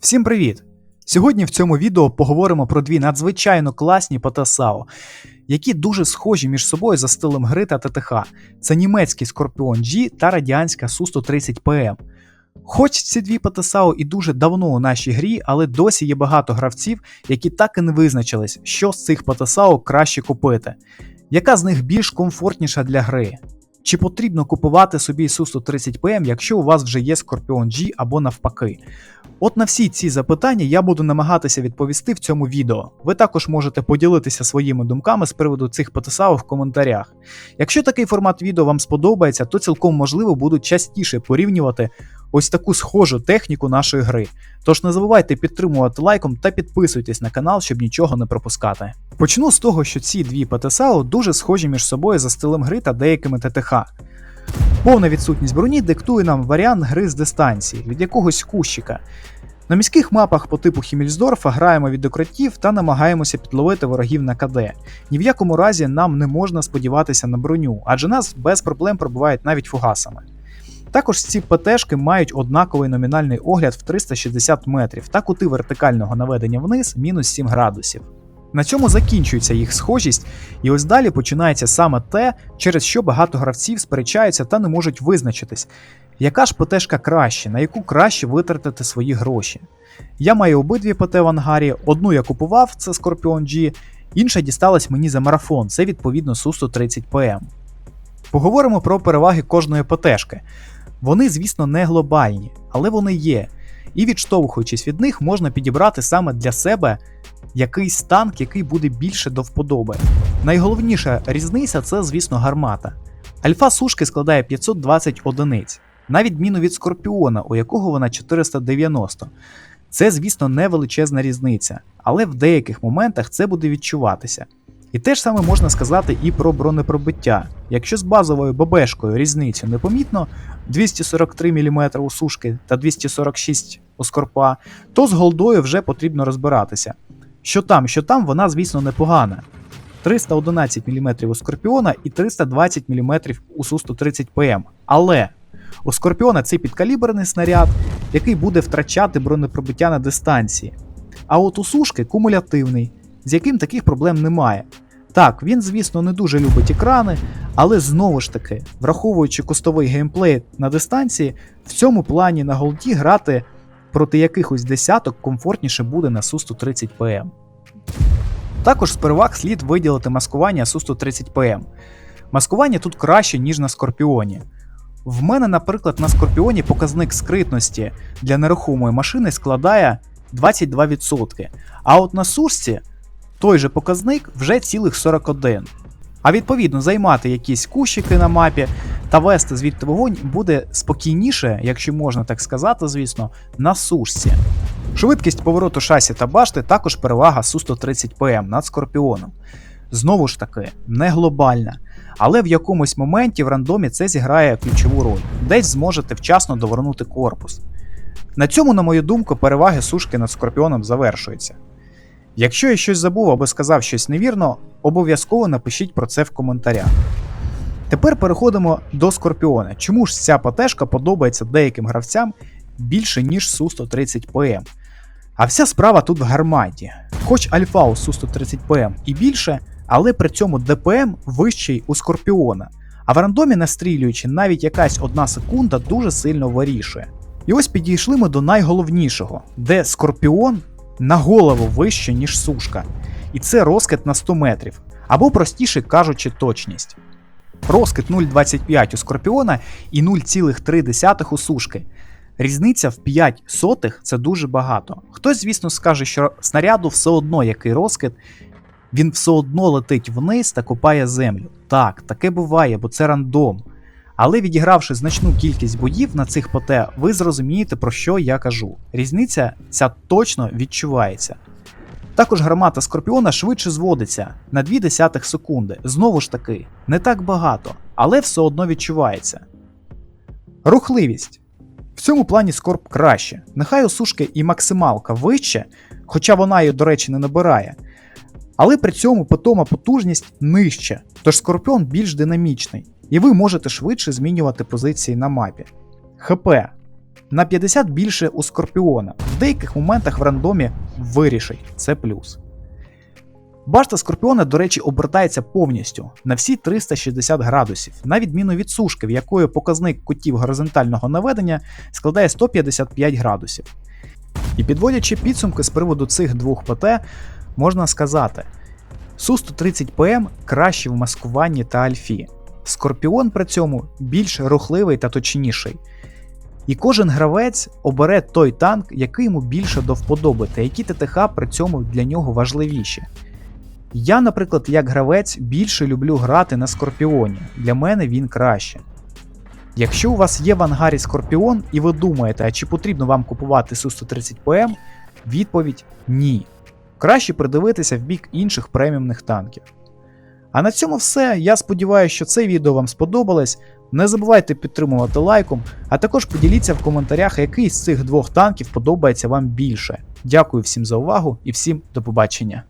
Всім привіт! Сьогодні в цьому відео поговоримо про дві надзвичайно класні ПТСАО, які дуже схожі між собою за стилем гри та ТТХ. Це німецький Scorpion G та радянська Су-130 ПМ. Хоч ці дві ПТСАО і дуже давно у нашій грі, але досі є багато гравців, які так і не визначились, що з цих ПТСАО краще купити. Яка з них більш комфортніша для гри? Чи потрібно купувати собі Су-130 ПМ, якщо у вас вже є Scorpion G або навпаки? От на всі ці запитання я буду намагатися відповісти в цьому відео. Ви також можете поділитися своїми думками з приводу цих ПТСА в коментарях. Якщо такий формат відео вам сподобається, то цілком можливо будуть частіше порівнювати ось таку схожу техніку нашої гри. Тож не забувайте підтримувати лайком та підписуйтесь на канал, щоб нічого не пропускати. Почну з того, що ці дві ПТСАУ дуже схожі між собою за стилем гри та деякими ТТХ. Повна відсутність броні диктує нам варіант гри з дистанції від якогось кущика. На міських мапах по типу Хімільсдорфа граємо від укриттів та намагаємося підловити ворогів на КД. Ні в якому разі нам не можна сподіватися на броню, адже нас без проблем пробивають навіть фугасами. Також ці ПТшки мають однаковий номінальний огляд в 360 метрів та кути вертикального наведення вниз мінус 7 градусів. На цьому закінчується їх схожість, і ось далі починається саме те, через що багато гравців сперечаються та не можуть визначитись, яка ж ПТшка краще, на яку краще витратити свої гроші. Я маю обидві ПТ в ангарі, одну я купував, це Scorpion G, інша дісталась мені за марафон, це відповідно Су-130 ПМ. Поговоримо про переваги кожної ПТшки. Вони, звісно, не глобальні, але вони є. І відштовхуючись від них, можна підібрати саме для себе якийсь танк, який буде більше до вподоби. Найголовніша різниця це, звісно, гармата. Альфа сушки складає 520 одиниць, на відміну від Скорпіона, у якого вона 490. Це, звісно, не величезна різниця, але в деяких моментах це буде відчуватися. І те ж саме можна сказати і про бронепробиття. Якщо з базовою ББшкою різницю непомітно 243 мм у сушки та 246 у скорпа, то з голдою вже потрібно розбиратися. Що там, що там, вона, звісно, непогана. 311 мм у Скорпіона і 320 мм у Су-130 ПМ. Але у Скорпіона це підкаліберний снаряд, який буде втрачати бронепробиття на дистанції. А от у сушки кумулятивний, з яким таких проблем немає. Так, він, звісно, не дуже любить екрани, але знову ж таки, враховуючи кустовий геймплей на дистанції, в цьому плані на голді грати проти якихось десяток комфортніше буде на Су-130 ПМ. Також з переваг слід виділити маскування Су-130 ПМ. Маскування тут краще, ніж на Скорпіоні. В мене, наприклад, на Скорпіоні показник скритності для нерухомої машини складає 22%, а от на Сушці той же показник вже цілих 41. А відповідно займати якісь кущики на мапі та вести звідти вогонь буде спокійніше, якщо можна так сказати, звісно, на сушці. Швидкість повороту шасі та башти також перевага Су-130 ПМ над Скорпіоном. Знову ж таки, не глобальна, але в якомусь моменті в рандомі це зіграє ключову роль, десь зможете вчасно довернути корпус. На цьому, на мою думку, переваги сушки над Скорпіоном завершуються. Якщо я щось забув або сказав щось невірно, обов'язково напишіть про це в коментарях. Тепер переходимо до Скорпіона. Чому ж ця ПТшка подобається деяким гравцям більше, ніж Су-130 ПМ? А вся справа тут в гарматі. Хоч Альфа у Су-130 ПМ і більше, але при цьому ДПМ вищий у Скорпіона. А в рандомі настрілюючи, навіть якась одна секунда дуже сильно вирішує. І ось підійшли ми до найголовнішого, де Скорпіон на голову вище, ніж сушка. І це розкид на 100 метрів, або простіше кажучи, точність. Розкид 0,25 у Скорпіона і 0,3 у сушки. Різниця в 5 сотих це дуже багато. Хтось, звісно, скаже, що снаряду все одно який розкид, він все одно летить вниз та копає землю. Так, таке буває, бо це рандом. Але відігравши значну кількість боїв на цих ПТ, ви зрозумієте, про що я кажу. Різниця ця точно відчувається. Також гармата Скорпіона швидше зводиться на 0,2 секунди. Знову ж таки, не так багато, але все одно відчувається. Рухливість. В цьому плані Скорп краще. Нехай у сушки і максималка вище, хоча вона її, до речі, не набирає. Але при цьому питома потужність нижча, тож Скорпіон більш динамічний. І ви можете швидше змінювати позиції на мапі. ХП на 50 більше у Скорпіона. В деяких моментах в рандомі вирішить, це плюс. Башта Скорпіона, до речі, обертається повністю на всі 360 градусів, на відміну від сушки, в якої показник кутів горизонтального наведення складає 155 градусів. І підводячи підсумки з приводу цих двох ПТ, можна сказати: Су-130 ПМ краще в маскуванні та альфі. Скорпіон при цьому більш рухливий та точніший. І кожен гравець обере той танк, який йому більше до вподоби, та які ТТХ при цьому для нього важливіші. Я, наприклад, як гравець більше люблю грати на Скорпіоні. Для мене він краще. Якщо у вас є в ангарі Скорпіон і ви думаєте, а чи потрібно вам купувати Су-130 ПМ, відповідь ні. Краще придивитися в бік інших преміумних танків. А на цьому все. Я сподіваюся, що це відео вам сподобалось. Не забувайте підтримувати лайком, а також поділіться в коментарях, який з цих двох танків подобається вам більше. Дякую всім за увагу і всім до побачення.